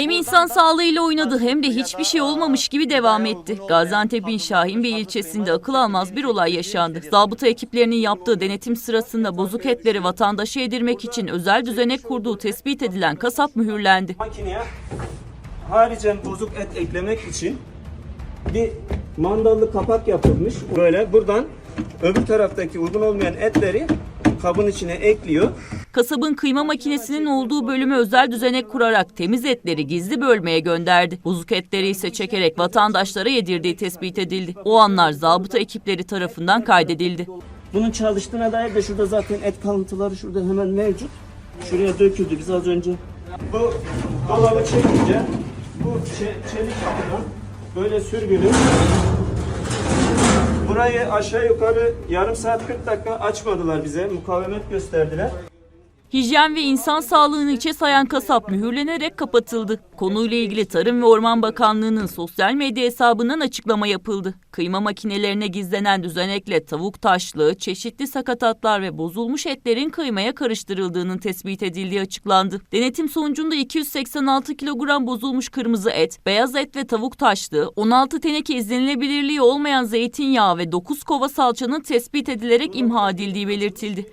Hem insan sağlığıyla oynadı hem de hiçbir şey olmamış gibi devam etti. Gaziantep'in Şahinbey ilçesinde akıl almaz bir olay yaşandı. Zabıta ekiplerinin yaptığı denetim sırasında bozuk etleri vatandaşa yedirmek için özel düzenek kurduğu tespit edilen kasap mühürlendi. Makineye haricen bozuk et eklemek için bir mandallı kapak yapılmış. Böyle buradan öbür taraftaki uygun olmayan etleri kabın içine ekliyor. Kasabın kıyma makinesinin olduğu bölüme özel düzenek kurarak temiz etleri gizli bölmeye gönderdi. Bozuk etleri ise çekerek vatandaşlara yedirdiği tespit edildi. O anlar zabıta ekipleri tarafından kaydedildi. Bunun çalıştığına dair de şurada zaten et kalıntıları şurada hemen mevcut. Şuraya döküldü biz az önce. Bu dolabı çekince bu çe- çelik kapıdan böyle sürgülü. Burayı aşağı yukarı yarım saat 40 dakika açmadılar bize. Mukavemet gösterdiler. Hijyen ve insan sağlığını içe sayan kasap mühürlenerek kapatıldı. Konuyla ilgili Tarım ve Orman Bakanlığı'nın sosyal medya hesabından açıklama yapıldı. Kıyma makinelerine gizlenen düzenekle tavuk taşlığı, çeşitli sakatatlar ve bozulmuş etlerin kıymaya karıştırıldığının tespit edildiği açıklandı. Denetim sonucunda 286 kilogram bozulmuş kırmızı et, beyaz et ve tavuk taşlığı, 16 teneke izlenilebilirliği olmayan zeytinyağı ve 9 kova salçanın tespit edilerek imha edildiği belirtildi.